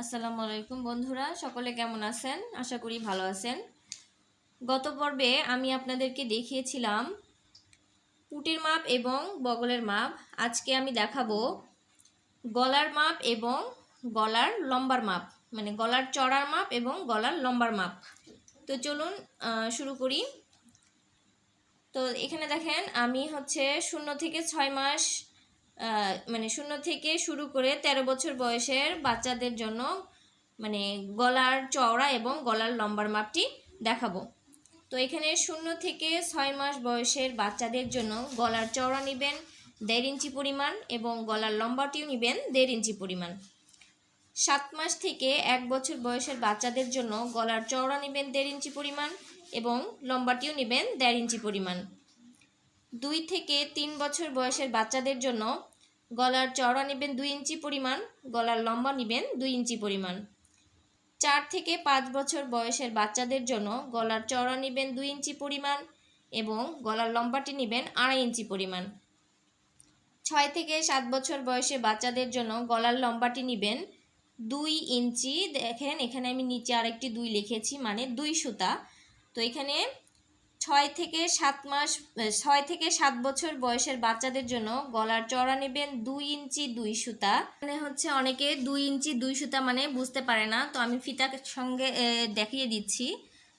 আসসালামু আলাইকুম বন্ধুরা, সকলে কেমন আছেন? আশা করি ভালো আছেন। গত পর্বে আমি আপনাদেরকে দেখিয়েছিলাম পুটির মাপ এবং বগলের মাপ। আজকে আমি দেখাবো গলার মাপ এবং গলার লম্বার মাপ মানে গলার চড়ার মাপ এবং গলার লম্বার মাপ। তো চলুন শুরু করি। তো এখানে দেখেন, আমি হচ্ছে শূন্য থেকে ছয় মাস মানে শূন্য থেকে শুরু করে ১৩ বছর বয়সের বাচ্চাদের জন্য মানে গলার চওড়া এবং গলার লম্বার মাপটি দেখাবো। তো এখানে শূন্য থেকে ছয় মাস বয়সের বাচ্চাদের জন্য গলার চওড়া নেবেন, দেড় ইঞ্চি পরিমাণ এবং গলার লম্বাটিও নেবেন, দেড় ইঞ্চি পরিমাণ। সাত মাস থেকে এক বছর বয়সের বাচ্চাদের জন্য গলার চওড়া নেবেন, দেড় ইঞ্চি পরিমাণ এবং লম্বাটিও নেবেন, দেড় ইঞ্চি পরিমাণ। দুই থেকে তিন বছর বয়সের বাচ্চাদের জন্য গলার চওড়া নেবেন দুই ইঞ্চি পরিমাণ, গলার লম্বা নেবেন দুই ইঞ্চি পরিমাণ। চার থেকে পাঁচ বছর বয়সের বাচ্চাদের জন্য গলার চওড়া নেবেন দুই ইঞ্চি পরিমাণ এবং গলার লম্বাটি নেবেন আড়াই ইঞ্চি পরিমাণ। ছয় থেকে সাত বছর বয়সে বাচ্চাদের জন্য গলার লম্বাটি নেবেন দুই ইঞ্চি। দেখেন, এখানে আমি নিচে আরেকটি দুই লিখেছি মানে দুই সুতা। তো এখানে ছয় থেকে সাত মাস ছয় থেকে সাত বছর বয়সের বাচ্চাদের জন্য গলার চড়া নেবেন দুই ইঞ্চি দুই সুতা। মানে হচ্ছে অনেকে দুই ইঞ্চি দুই সুতা মানে বুঝতে পারে না। তো আমি ফিতার সঙ্গে দেখিয়ে দিচ্ছি।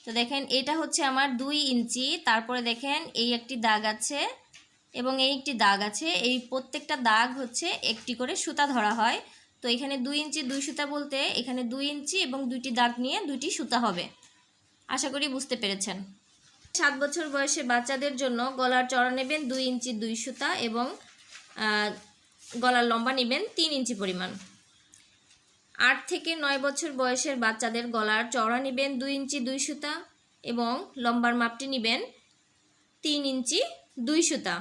তো দেখেন, এটা হচ্ছে আমার দুই ইঞ্চি। তারপরে দেখেন, এই একটি দাগ আছে এবং এই একটি দাগ আছে। এই প্রত্যেকটা দাগ হচ্ছে একটি করে সুতা ধরা হয়। তো এখানে দুই ইঞ্চি দুই সুতা বলতে এখানে দুই ইঞ্চি এবং দুইটি দাগ নিয়ে দুইটি সুতা হবে। আশা করি বুঝতে পেরেছেন। সাত বছর বয়সে বাচ্চাদের জন্য গলার চড়া নেবেন দুই ইঞ্চি দুই সুতা এবং গলার লম্বা নেবেন তিন ইঞ্চি পরিমাণ। আট থেকে নয় বছর বয়সের বাচ্চাদের গলার চড়া নেবেন দুই ইঞ্চি দুই সুতা এবং লম্বার মাপটি নেবেন তিন ইঞ্চি দুই সুতা।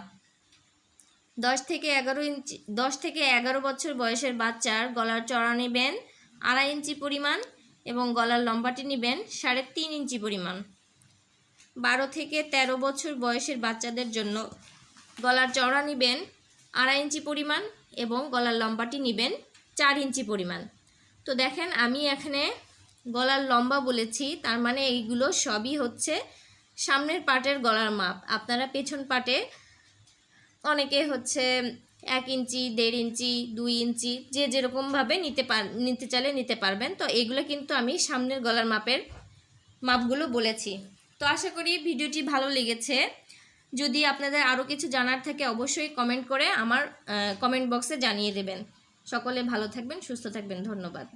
দশ থেকে এগারো ইঞ্চি, দশ থেকে এগারো বছর বয়সের বাচ্চার গলার চড়া নেবেন আড়াই ইঞ্চি পরিমাণ এবং গলার লম্বাটি নেবেন সাড়ে তিন ইঞ্চি পরিমাণ। বারো থেকে ১৩ বছর বয়সের বাচ্চাদের জন্য গলার চওড়া নেবেন, আড়াই ইঞ্চি পরিমাণ এবং গলার লম্বাটি নেবেন চার ইঞ্চি পরিমাণ। তো দেখেন, আমি এখানে গলার লম্বা বলেছি, তার মানে এইগুলো সবই হচ্ছে সামনের পাটের গলার মাপ। আপনারা পেছন পাটে অনেকে হচ্ছে এক ইঞ্চি, দেড় ইঞ্চি, দুই ইঞ্চি, যে যেরকমভাবে নিতে পার, নিতে চাইলে নিতে পারবেন। তো এগুলো কিন্তু আমি সামনের গলার মাপের মাপগুলো বলেছি। তো আশা করি ভিডিওটি ভালো লেগেছে। যদি আপনাদের আরও কিছু জানার থাকে, অবশ্যই কমেন্ট করে আমার কমেন্ট বক্সে জানিয়ে দেবেন। সকলে ভালো থাকবেন, সুস্থ থাকবেন, ধন্যবাদ।